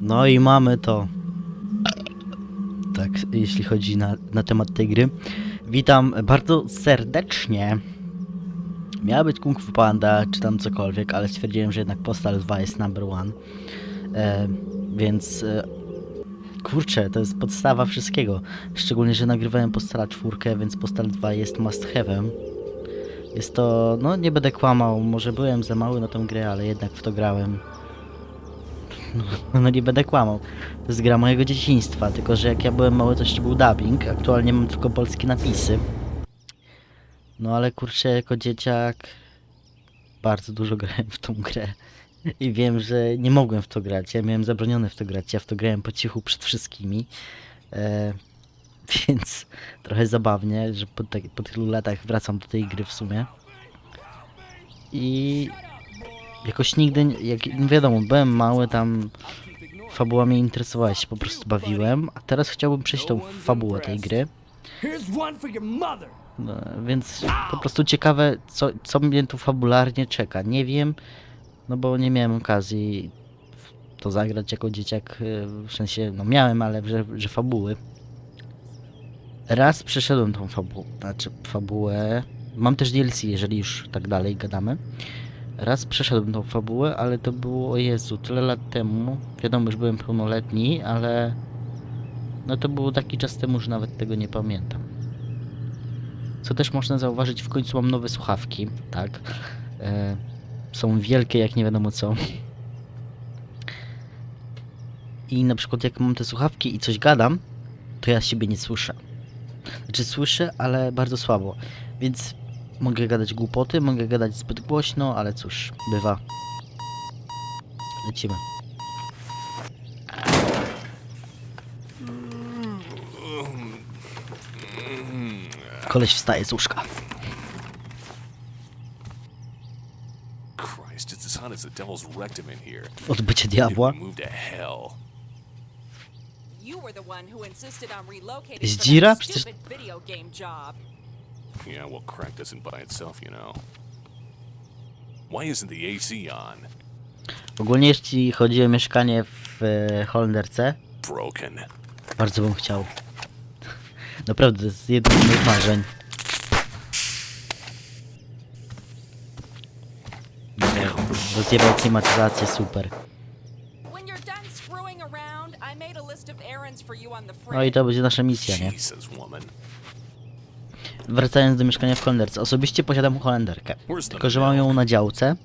No i mamy to. Tak, jeśli chodzi na, na temat tej gry. Witam bardzo serdecznie. Miała być Kung Fu Panda, czy tam cokolwiek, ale stwierdziłem, że jednak Postal 2 jest number one. E, więc e, kurczę, to jest podstawa wszystkiego. Szczególnie, że nagrywałem Postala 4, więc Postal 2 jest must have'em. Jest to, no nie będę kłamał, może byłem za mały na tą grę, ale jednak w to grałem. No, nie będę kłamał. To jest gra mojego dzieciństwa, tylko że jak ja byłem mały to jeszcze był dubbing, aktualnie mam tylko polskie napisy. No ale kurczę, jako dzieciak bardzo dużo grałem w tą grę. I wiem, że nie mogłem w to grać. Ja miałem zabronione w to grać. Ja w to grałem po cichu przed wszystkimi. E, więc trochę zabawnie, że po, tak, po tylu latach wracam do tej gry w sumie. I jakoś nigdy, jak no wiadomo, byłem mały, tam fabuła mnie interesowała, się po prostu bawiłem, a teraz chciałbym przejść tą fabułę tej gry. No, więc po prostu ciekawe, co, co mnie tu fabularnie czeka. Nie wiem, no bo nie miałem okazji to zagrać jako dzieciak, y, w sensie, no miałem, ale że, że fabuły. Raz przeszedłem tą fabułę, znaczy fabułę, mam też DLC, jeżeli już tak dalej gadamy. Raz przeszedłem tą fabułę, ale to było, o Jezu, tyle lat temu. Wiadomo, już byłem pełnoletni, ale no to było taki czas temu, że nawet tego nie pamiętam. Co też można zauważyć, w końcu mam nowe słuchawki, tak. E, są wielkie jak nie wiadomo co. I na przykład jak mam te słuchawki i coś gadam, to ja siebie nie słyszę. Znaczy słyszę, ale bardzo słabo. Więc mogę gadać głupoty, mogę gadać zbyt głośno, ale cóż, bywa. Lecimy. Koleś wstaje z łóżka. Odbycie diabła. Move to hell. You were the one who insisted on relocating Jest for Dzira? that Przecież- Yeah, well, crack doesn't by itself, you know. Why isn't the AC on? Ogólnie jeśli chodzi o mieszkanie w e, Holenderce, Broken. bardzo bym chciał. Naprawdę, to jest jedno z moich marzeń. Rozjebał klimatyzację, super. When you're done screwing around, I made a list of errands for you on the fridge. No i to będzie nasza misja, nie? Jesus, woman. Wracając do mieszkania w Holenderce. Osobiście posiadam Holenderkę. Tylko, że mam ją na działce,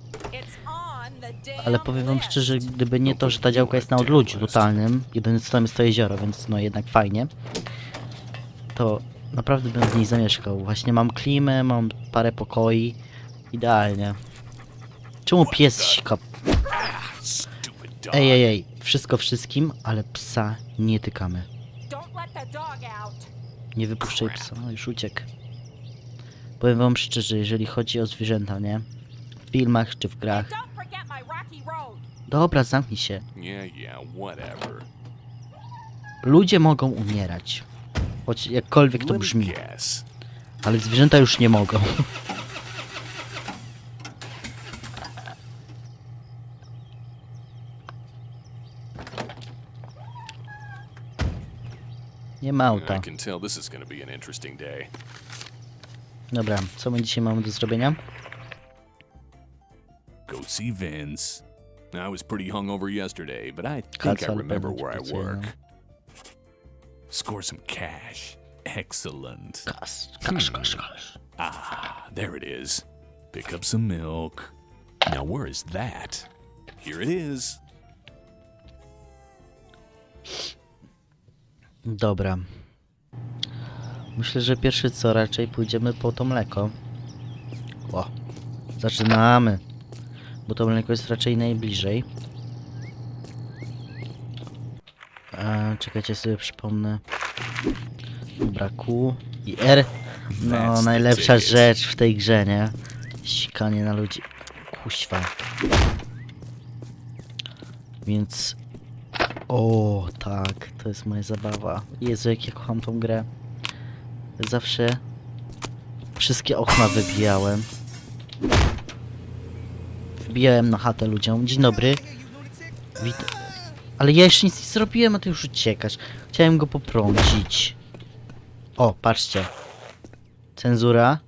ale powiem wam szczerze, gdyby nie to, że ta działka jest na odludziu totalnym, jedyne co tam jest to jezioro, więc no jednak fajnie, to naprawdę bym w niej zamieszkał. Właśnie mam klimę, mam parę pokoi, idealnie. Czemu pies sika? Ej, ej, ej, wszystko wszystkim, ale psa nie tykamy. Nie wypuszczaj psa, no już uciekł. Powiem wam szczerze, jeżeli chodzi o zwierzęta, nie? W filmach czy w grach. Dobra, zamknij się. Ludzie mogą umierać. Choć jakkolwiek to brzmi. Ale zwierzęta już nie mogą. Nie ma auta. Dobra, co my dzisiaj mamy do zrobienia? Go see Vince. I was pretty hungover yesterday, but I think I remember where I work. Score some cash. Excellent. Kas, kasz, kasz, kasz. Ah, there it is. Pick up some milk. Now, where is that? Here it is. Dobra. Myślę, że pierwszy co raczej pójdziemy po to mleko. O, zaczynamy. Bo to mleko jest raczej najbliżej. E, czekajcie sobie przypomnę. Q i R. No, najlepsza rzecz w tej grze, nie? Sikanie na ludzi. Kuźwa. Więc o, tak, to jest moja zabawa. Jezu, jak ja kocham tą grę. Zawsze wszystkie okna wybijałem. Wbijałem na chatę ludziom. Dzień dobry. Wit Ale ja jeszcze nic nie zrobiłem, a ty już uciekasz. Chciałem go poprącić. O, patrzcie. Cenzura.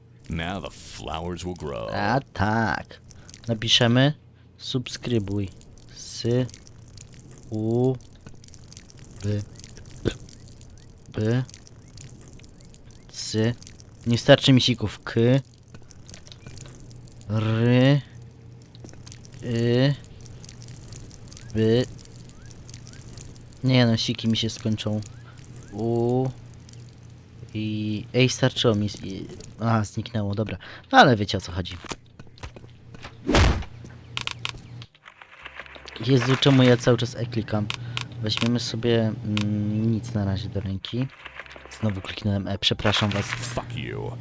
A tak. Napiszemy subskrybuj. Sy. U. By. By. Nie starczy mi sików. K. Ry. Y. By. Nie no, siki mi się skończą. U. I... Ej, starczyło mi... i- zniknęło, dobra. No ale wiecie o co chodzi. Jezu, czemu ja cały czas e-klikam? Weźmiemy sobie mm, nic na razie do ręki. Znowu kliknąłem E, przepraszam was. Fuck you.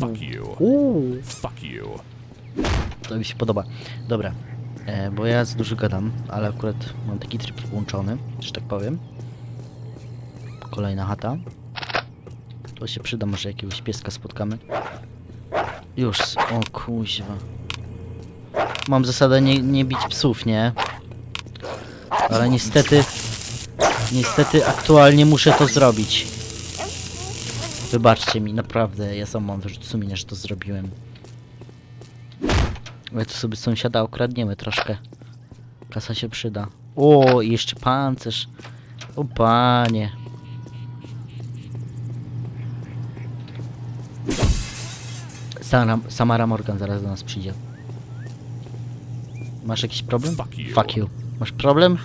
Fuck you. Uuu, Fuck you. to mi się podoba. Dobra, e, bo ja za dużo gadam, ale akurat mam taki tryb włączony, że tak powiem. Kolejna chata. To się przyda, może jakiegoś pieska spotkamy. Już, o kuźwa. Mam zasadę nie, nie bić psów, nie? Ale niestety... Niestety aktualnie muszę to zrobić. Wybaczcie mi, naprawdę, ja sam mam wyrzut sumienia, że to zrobiłem. Ale tu sobie sąsiada okradniemy troszkę. Kasa się przyda. O, i jeszcze pancerz. O panie. Samara, Samara Morgan zaraz do nas przyjdzie. Masz jakiś problem? Fuck you. Fuck you. Masz problem?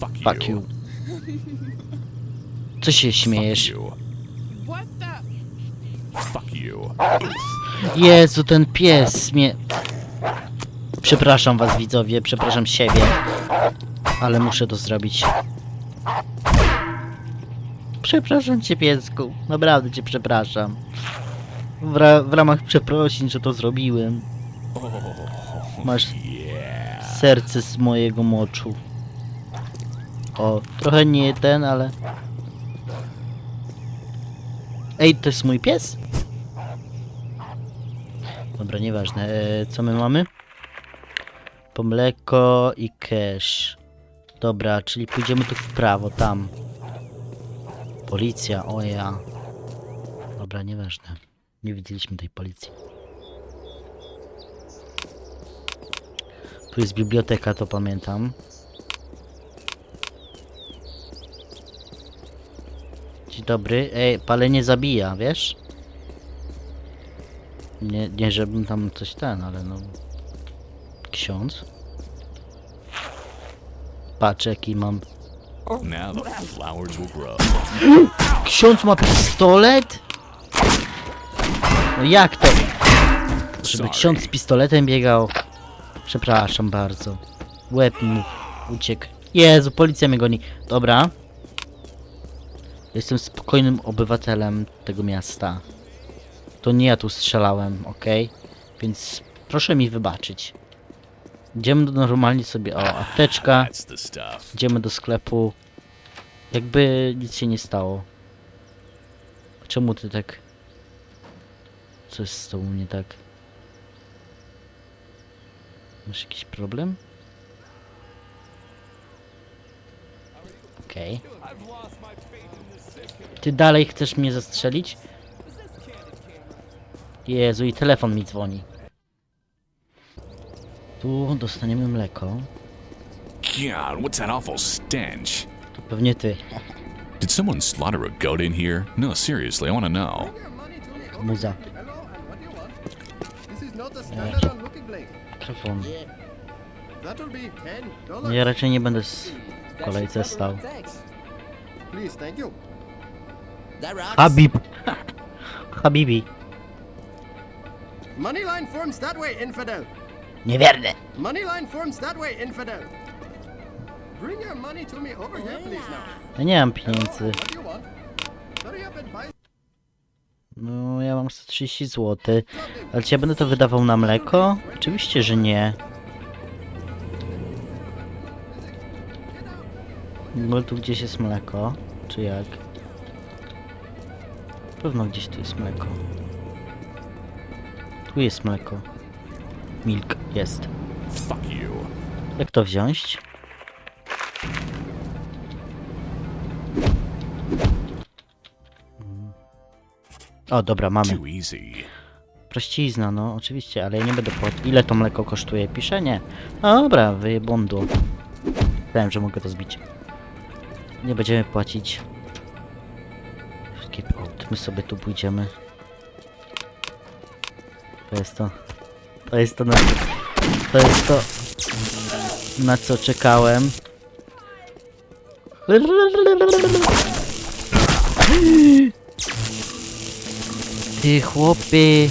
Fuck you. Fuck you. Co się śmiejesz? Fuck you. What the? Fuck you. Jezu, ten pies mnie... Przepraszam was widzowie, przepraszam siebie. Ale muszę to zrobić. Przepraszam cię piesku, naprawdę cię przepraszam. W, ra w ramach przeprosin, że to zrobiłem. Masz serce z mojego moczu. O, trochę nie ten, ale... Ej, to jest mój pies? Dobra, nieważne. E, co my mamy? Po mleko i cash. Dobra, czyli pójdziemy tu w prawo, tam. Policja, o ja. Dobra, nieważne. Nie widzieliśmy tej policji. Tu jest biblioteka, to pamiętam. Dzień dobry. Ej, palenie zabija, wiesz? Nie, nie żebym tam coś ten, ale no... Ksiądz? Patrz jaki mam... Now the flowers will grow. Ksiądz ma pistolet? No jak to? Żeby ksiądz z pistoletem biegał? Przepraszam bardzo. Łeb mu uciekł. Jezu, policja mnie goni. Dobra. Jestem spokojnym obywatelem tego miasta. To nie ja tu strzelałem, ok? Więc proszę mi wybaczyć. Idziemy do normalnie sobie. O, apteczka. Stuff. Idziemy do sklepu. Jakby nic się nie stało. Czemu ty tak... Co jest z tobą nie tak? Masz jakiś problem? Okej. Ty dalej chcesz mnie zastrzelić? Jezu, i telefon mi dzwoni. Tu dostaniemy mleko. God, what's that awful stench? To pewnie ty. Did someone slaughter a goat in here? No, seriously, I want to know. Muza. Hello, and what do you want? This is not a standard on looking blade. Telefon. That will be ten No ja raczej nie będę w kolejce stał. Habib! Habibi. Money line forms that way, infidel. Niewierne! Money line forms that way, infidel. Bring your money to me over here, please now. Ja nie mam pieniędzy. what do you want? Hurry up and buy No, ja mam 130 zł. Ale czy ja będę to wydawał na mleko? Oczywiście, że nie. Bo tu gdzieś jest mleko. Czy jak? Pewno gdzieś tu jest mleko. Tu jest mleko. Milk jest. Jak to wziąć? O, dobra, mamy. Prościzna, no oczywiście, ale ja nie będę płacić. Ile to mleko kosztuje? Pisze? Nie. No, dobra, wyjebądu. Wiem, że mogę to zbić. Nie będziemy płacić. Skip out. My sobie tu pójdziemy. To jest to. To jest to na. To jest to... Na co czekałem. Ty chłopy.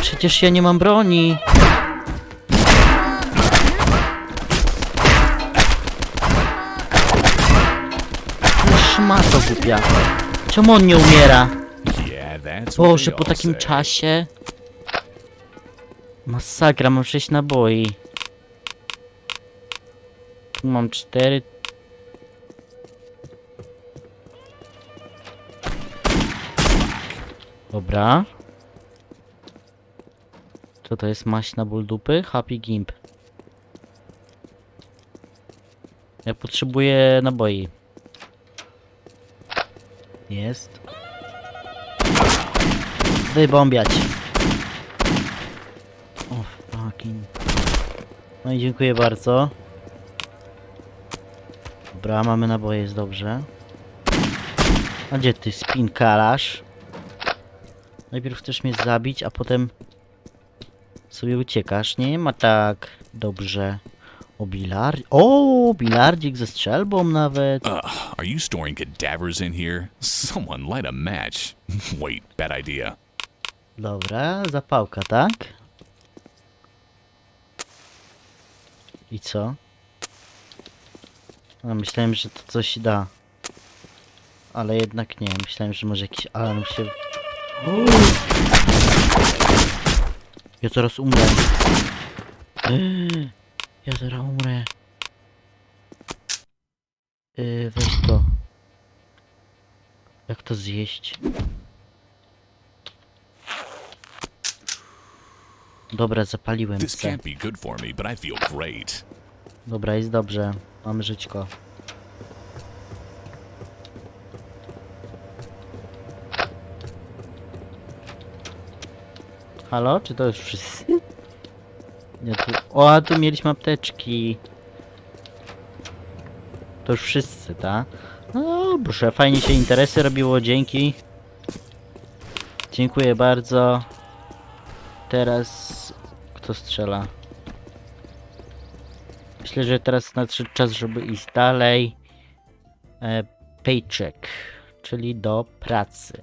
Przecież ja nie mam broni. Szmato głupia. Czemu on nie umiera? Boże, po takim czasie. Masakra, mam 6 naboi. Tu mam 4. Dobra. Co to jest maść na ból dupy? Happy Gimp. Ja potrzebuję naboi. Jest. Wybombiać. O fucking. No i dziękuję bardzo. Dobra, mamy naboje, jest dobrze. A gdzie ty spinkalasz? Najpierw chcesz mnie zabić, a potem sobie uciekasz. Nie ma tak dobrze. O bilar... O, bilardzik ze strzelbą nawet. Ugh, are you storing cadavers in here? Someone light a match. Wait, bad idea. Dobra, zapałka, tak? I co? A, myślałem, że to coś da. Ale jednak nie, myślałem, że może jakiś alarm się... Ja zaraz umrę. Ja zaraz umrę. Yy, weź to. Jak to zjeść? Dobra, zapaliłem This se. can't be good for me, but I feel great. Dobra, jest dobrze. Mamy żyćko. Halo? Czy to już wszyscy? Nie, tu... O, a tu mieliśmy apteczki. To już wszyscy, tak? No dobrze, fajnie się interesy robiło, dzięki. Dziękuję bardzo. Teraz... Kto strzela? Myślę, że teraz nadszedł czas, żeby iść dalej. E, paycheck, czyli do pracy.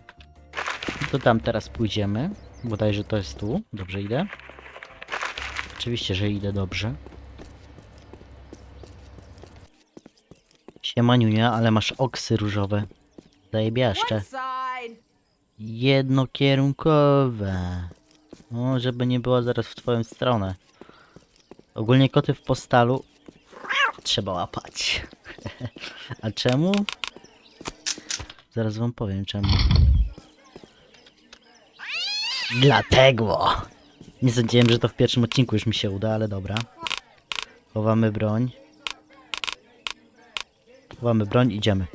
To tam teraz pójdziemy. Bodajże to jest tu. Dobrze idę? Oczywiście, że idę dobrze. Siemaniunia, ale masz oksy różowe. Zajebiaszcze. Jednokierunkowe. O, żeby nie było zaraz w twoją stronę. Ogólnie koty w postalu trzeba łapać. A czemu? Zaraz wam powiem czemu. Dlatego! Nie sądziłem, że to w pierwszym odcinku już mi się uda, ale dobra. Chowamy broń. Chowamy broń, idziemy.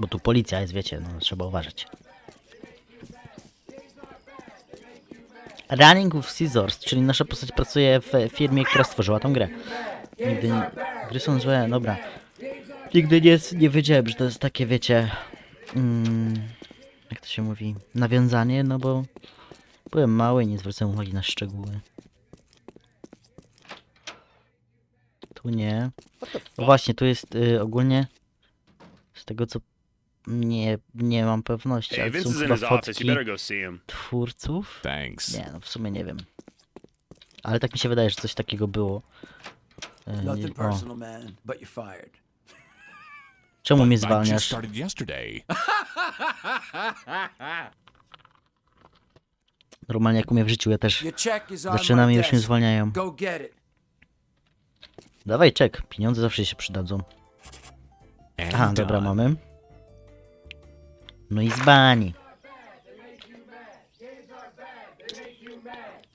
Bo tu policja jest, wiecie, no trzeba uważać. Running with Scissors, czyli nasza postać pracuje w firmie, która stworzyła tą grę. Nigdy nie... Gry są złe, dobra. Nigdy nie, nie wiedziałem, że to jest takie, wiecie... Mm, jak to się mówi? Nawiązanie, no bo... Byłem mały i nie zwracałem uwagi na szczegóły. Tu nie. No właśnie, tu jest y, ogólnie... Z tego co... Nie, nie mam pewności, Hey, ale są is in chyba his office. You fotki better go see him. twórców. Thanks. Nie, no w sumie nie wiem. Ale tak mi się wydaje, że coś takiego było. E, nie, Nothing o, personal, man, but you're fired. czemu mnie I just zwalniasz? started yesterday. Normalnie jak u mnie w życiu, ja też zaczynam i już mnie zwalniają. Dawaj czek, pieniądze zawsze się przydadzą. Aha, dobra, mamy. No i z bani.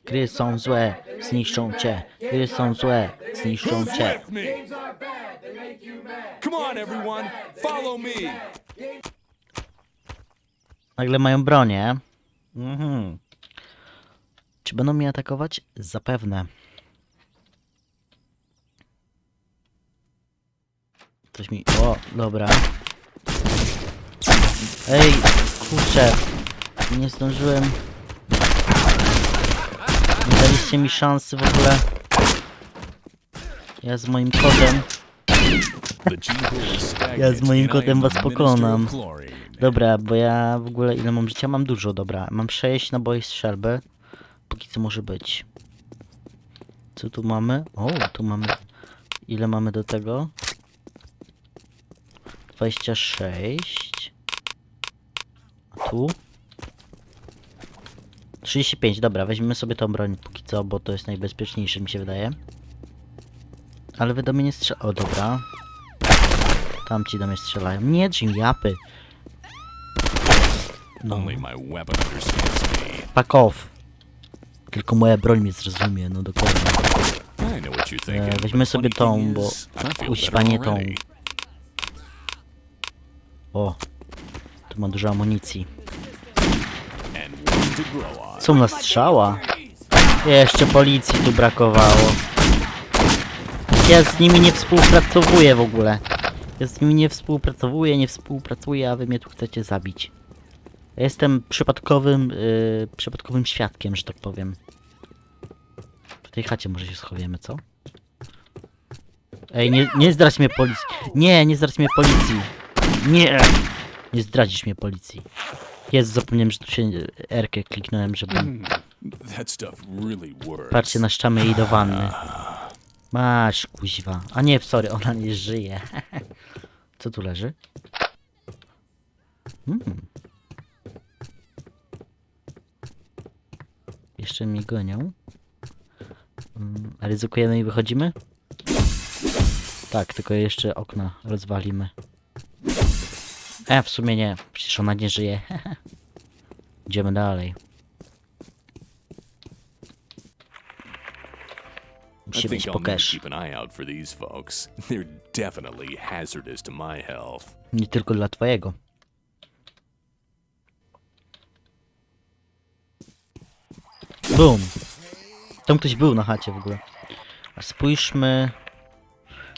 Gry są złe, zniszczą cię. Gry są złe, zniszczą cię. Come on, everyone, follow me. Nagle mają bronię. Mhm. Czy będą mnie atakować? Zapewne. Coś mi... O, dobra. Ej, kurczę. Nie zdążyłem. Nie daliście mi szansy w ogóle. Ja z moim kodem. Ja z moim am was pokonam. Dobra, bo ja w ogóle ile mam życia? Mam dużo, dobra. Mam 6 naboi strzelby. Póki co może być. Co tu mamy? O, tu mamy... Ile mamy do tego? 26. A tu? 35, dobra, weźmiemy sobie tą broń póki co, bo to jest najbezpieczniejsze mi się wydaje. Ale wy do mnie nie strzela... O, dobra. Tam ci do mnie strzelają. Nie, dzień japy. No. Fuck off. Tylko moja broń mnie zrozumie, no dokładnie. E, weźmy sobie tą, bo nie tą. O, tu ma dużo amunicji. Co na strzała? Jeszcze policji tu brakowało. Ja z nimi nie współpracuję w ogóle. Ja z nimi nie współpracuję, nie współpracuję, a wy mnie tu chcecie zabić. Ja jestem przypadkowym, yy, przypadkowym świadkiem, że tak powiem. W tej chacie może się schowiemy, co? Ej, nie, nie zdradź mnie policji. Nie, nie zdradź mnie policji. Nie! Nie zdradzisz mnie policji. Jest, zapomniałem, że tu się R-kę kliknąłem, żeby... Works. Patrzcie, naszczamy jej do wanny. Masz, kuźwa. A nie, sorry, ona nie żyje. Co tu leży? Hmm. Jeszcze mnie gonią. Mm, ryzykujemy i wychodzimy? Tak, tylko jeszcze okna rozwalimy. E, w sumie nie. Przecież ona nie żyje. Idziemy dalej. I Musi być think po cash. Nie tylko dla twojego. Boom. Tam ktoś był na chacie w ogóle. A spójrzmy.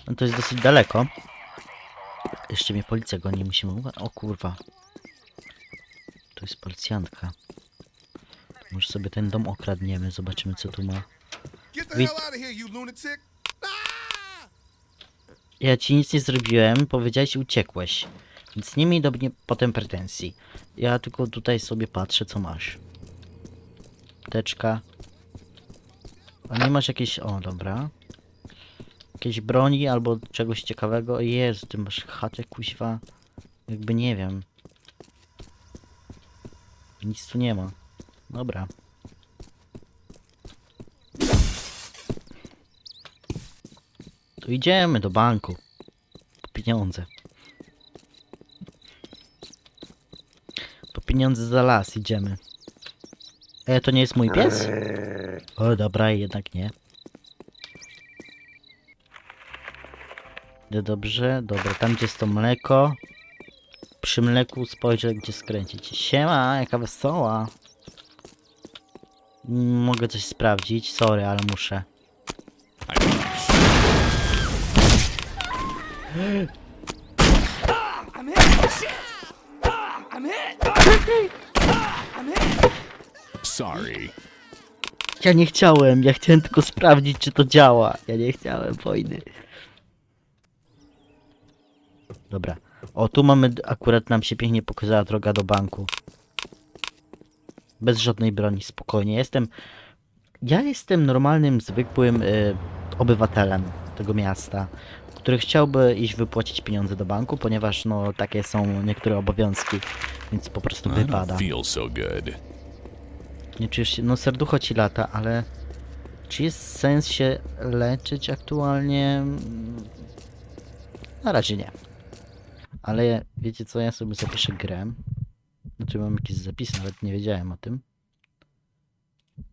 No to jest dosyć daleko. Jeszcze mnie policja goni, musimy... O kurwa. To jest policjantka. Może sobie ten dom okradniemy, zobaczymy co tu ma. You lunatic! Ja ci nic nie zrobiłem, powiedziałeś i uciekłeś. Więc nie miej do mnie potem pretensji. Ja tylko tutaj sobie patrzę, co masz. Teczka. A nie masz jakiejś... O, dobra. Jakiejś broni albo czegoś ciekawego. Jezu, ty masz chatę, kuźwa. Jakby nie wiem. Nic tu nie ma. Dobra. To idziemy do banku. Po pieniądze. Po pieniądze za las idziemy. E, to nie jest mój pies? O, dobra, jednak nie. Idę dobrze, dobra, tam gdzie jest to mleko. Przy mleku spojrzę, gdzie skręcić. Siema, jaka wesoła. Mm, Mogę coś sprawdzić, sorry, ale muszę. I think Sorry. Ja nie chciałem, ja chciałem tylko sprawdzić, czy to działa. Ja nie chciałem wojny. Dobra. O, tu mamy, akurat nam się pięknie pokazała droga do banku. Bez żadnej broni, spokojnie. Jestem, ja jestem normalnym, zwykłym y, obywatelem tego miasta, który chciałby iść wypłacić pieniądze do banku, ponieważ no takie są niektóre obowiązki, więc po prostu I wypada. don't feel so good. Nie czujesz się, no serducho ci lata, ale czy jest sens się leczyć aktualnie? Na razie nie. Ale wiecie co, ja sobie zapiszę grę. Znaczy mam jakieś zapisy, nawet nie wiedziałem o tym.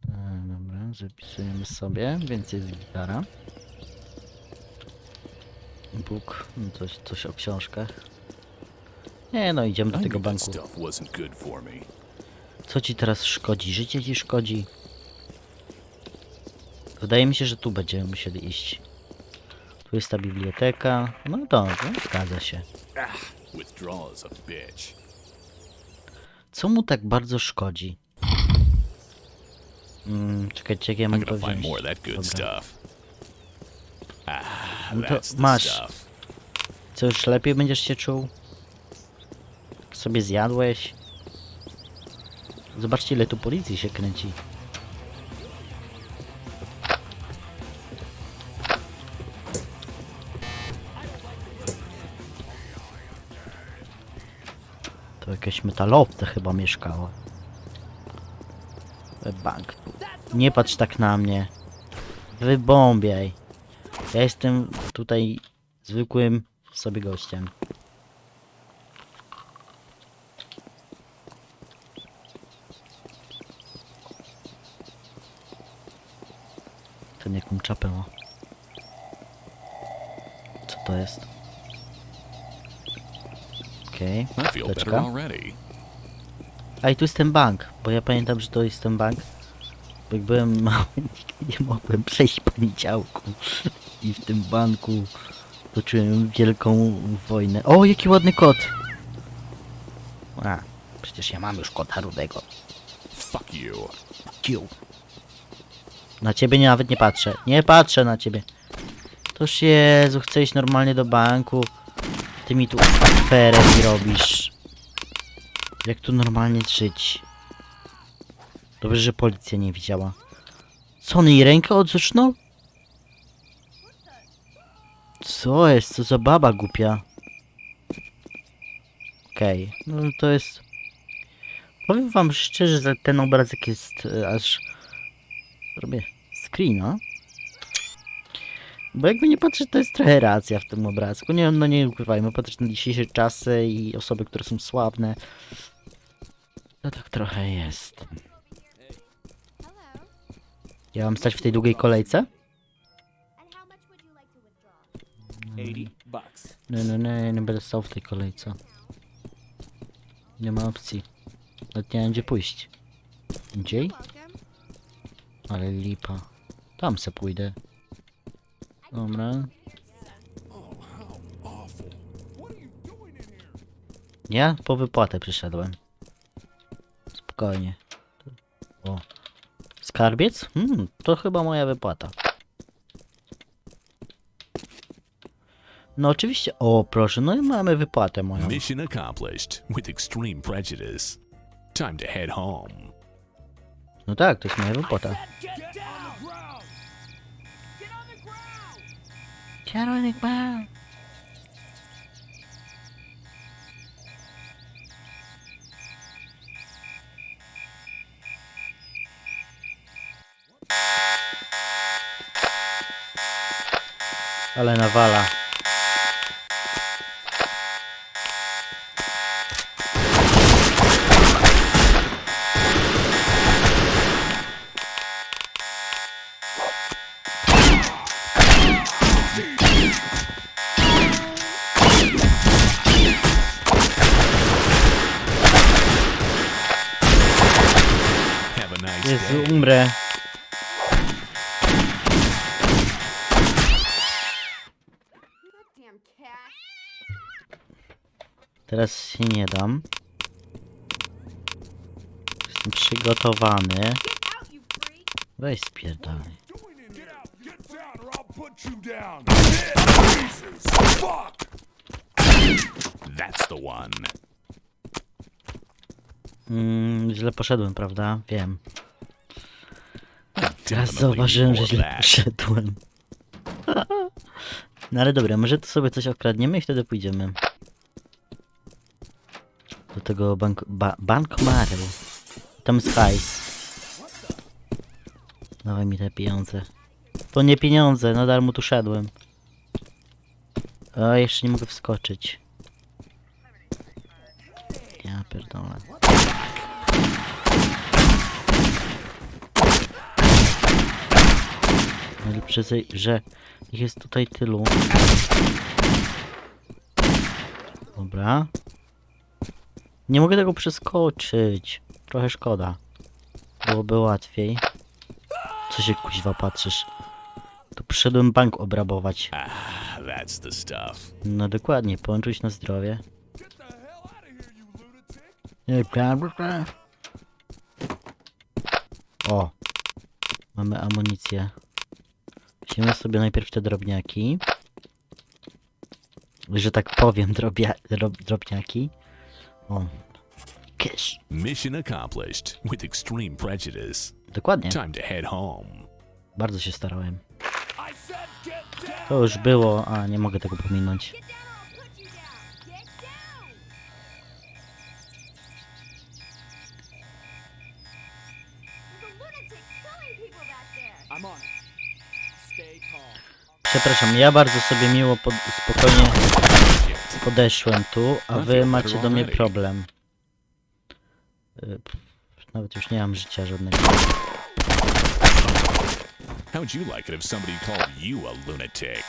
E, dobra, zapisujemy sobie, więc jest gitara. Bóg, no coś, coś o książkach. Nie no, idziemy do tego banku. Co ci teraz szkodzi? Życie ci szkodzi? Wydaje mi się, że tu będziemy musieli iść. Tu jest ta biblioteka. No dobrze, zgadza się. Withdrawals a bitch. Co mu tak bardzo szkodzi? Mm, czekajcie, jak ja mam to wziąć. Dobra. stuff. Ah, No to masz. Co, już lepiej będziesz się czuł? Sobie zjadłeś? Zobaczcie, ile tu policji się kręci. To jakieś metalowce chyba mieszkało. Bank. Nie patrz tak na mnie. Wybombiaj. Ja jestem tutaj zwykłym sobie gościem. Ten jaką czapę ma. Co to jest? Okej, apteczka. already. A i tu jest ten bank, bo ja pamiętam, że to jest ten bank. Bo jak byłem mały, nie mogłem przejść poniedziałku. I w tym banku toczyłem wielką wojnę. O, jaki ładny kot! A, przecież ja mam już kota rudego. Fuck you. Kiu. Na ciebie nie, nawet nie patrzę. Nie patrzę na ciebie. Toż Jezu, chcę iść normalnie do banku. Ty mi tu aferę robisz. Jak tu normalnie żyć? Dobrze, że policja nie widziała. Co on jej rękę odrzucnął? Co jest? Co za baba głupia? Okej, no to jest... Powiem wam szczerze, że ten obrazek jest e, aż... Robię screena. Bo jakby nie patrzeć, to jest trochę racja w tym obrazku. Nie, no nie ukrywajmy, patrzeć na dzisiejsze czasy i osoby, które są sławne. To tak trochę jest. Ja mam stać w tej długiej kolejce? Nie, nie, nie, nie będę stał w tej kolejce. Nie ma opcji. Nawet nie wiem gdzie pójść. Indziej? Ale lipa. Tam se pójdę. Dobra. Ja po wypłatę przyszedłem. Spokojnie. O. Skarbiec? Hmm, to chyba moja wypłata. No oczywiście. O, proszę, no i mamy wypłatę moją. Mission accomplished with extreme prejudice. Time to head home. No tak, to jest moja wypłata. deixaram de pau. Helena, vai lá. Jezu, umrę. Teraz się nie dam. Jestem przygotowany. Weź spierdalaj. That's the one. Mm, źle poszedłem, prawda? Wiem. Teraz Definitely zauważyłem, że źle poszedłem. No ale dobra, może tu sobie coś okradniemy i wtedy pójdziemy. Do tego bank... Ba bankomaru. Tam jest hajs. Dawaj mi te pieniądze. To nie pieniądze, na darmo tu szedłem. O, jeszcze nie mogę wskoczyć. Ja pierdolę. Najlepsze, że ich jest tutaj tylu. Dobra. Nie mogę tego przeskoczyć. Trochę szkoda. Byłoby łatwiej. Co się kuźwa patrzysz? Tu przyszedłem bank obrabować. Ah. No dokładnie, połączyć na zdrowie. O! Mamy amunicję. Weźmiemy sobie najpierw te drobniaki. Że tak powiem, drobia, drob, drobniaki. O. Kisz. Mission accomplished with extreme prejudice. Dokładnie. Time to head home. Bardzo się starałem. To już było, a nie mogę tego pominąć. Przepraszam, ja bardzo sobie miło, pod, spokojnie podeszłem tu, a wy macie do mnie problem. Y, Nawet już nie mam życia żadnego. How would you like it if somebody called you a lunatic?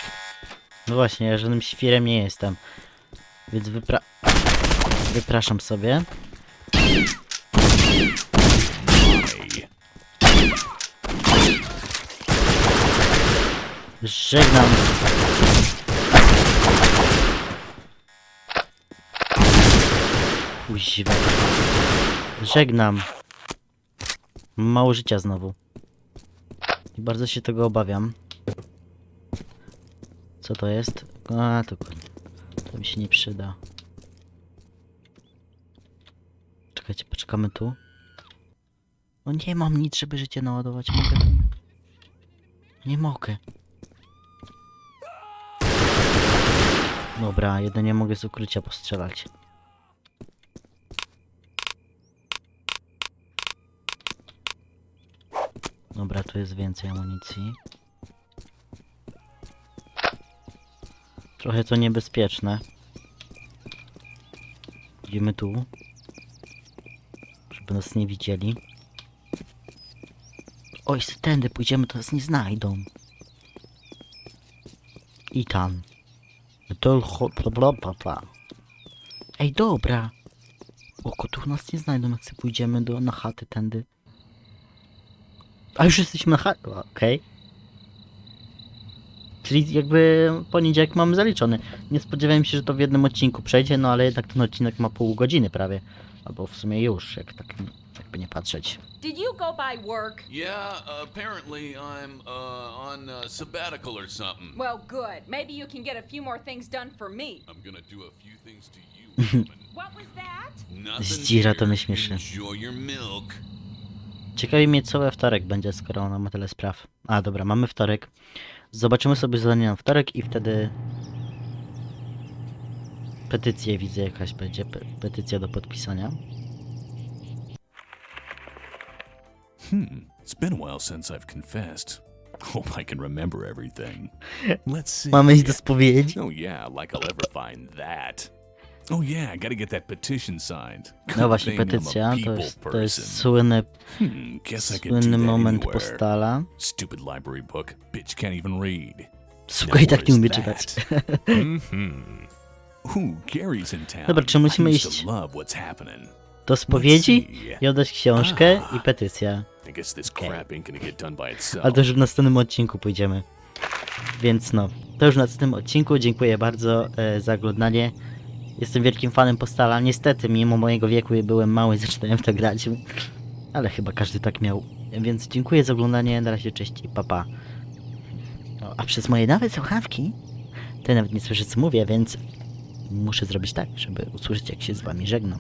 No właśnie, ja żadnym świrem nie jestem. Więc wypra... Wypraszam sobie. Hey. Żegnam. Kuźwa. Żegnam. Mało życia znowu. I bardzo się tego obawiam. Co to jest? A, to... To mi się nie przyda. Czekajcie, poczekamy tu. No nie mam nic, żeby życie naładować. Mogę. Nie mogę. Dobra, jedynie mogę z ukrycia postrzelać. Dobra, tu jest więcej amunicji. Trochę to niebezpieczne. Idziemy tu. Żeby nas nie widzieli. Oj, tędy pójdziemy, to nas nie znajdą. I tam. To bla. Ej, dobra. Oko, tu nas nie znajdą, jak sobie pójdziemy do, na chaty tędy. A już jesteśmy na chacie, okej. Czyli jakby poniedziałek mamy zaliczony. Nie spodziewałem się, że to w jednym odcinku przejdzie, no ale jednak ten odcinek ma pół godziny prawie. Albo w sumie już, jak tak jakby nie patrzeć. Did you go by work? Yeah, apparently I'm uh, on uh, sabbatical or something. Well, good. Maybe you can get a few more things done for me. I'm gonna do a few things to you, woman. What was that? Nothing Zdzira to mnie śmieszy. Enjoy your milk. Ciekawi mnie, co we wtorek będzie, skoro ona ma tyle spraw. A, dobra, mamy wtorek. Zobaczymy sobie zadanie na wtorek i wtedy... Petycję widzę, jakaś będzie, pe petycja do podpisania. Hmm, it's been a while since I've confessed. Hope I can remember everything. Let's see. Mamy iść do spowiedzi? Oh yeah, like I'll ever find that. Oh yeah, I gotta get that petition signed. No właśnie, thing I'm a petycja to people jest, to jest słynny, Hmm, guess I could do słynny that moment anywhere. postala. Stupid library book. Bitch can't even read. Słuchaj, Now, tak nie umie czytać. Mhm. Ooh, Gary's in town. Dobra, czy musimy I used iść? to love what's happening. Do spowiedzi i oddać książkę i petycja. I guess this Okay. crap ain't gonna get done by itself. Ale to już w następnym odcinku pójdziemy. Więc no, to już w następnym odcinku. Dziękuję bardzo e, za oglądanie. Jestem wielkim fanem Postala. Niestety, mimo mojego wieku byłem mały zaczynałem w to grać. Ale chyba każdy tak miał. Więc dziękuję za oglądanie. Na razie cześć i papa. No, a przez moje nowe słuchawki to nawet nie słyszę co mówię, więc muszę zrobić tak, żeby usłyszeć jak się z wami żegnam.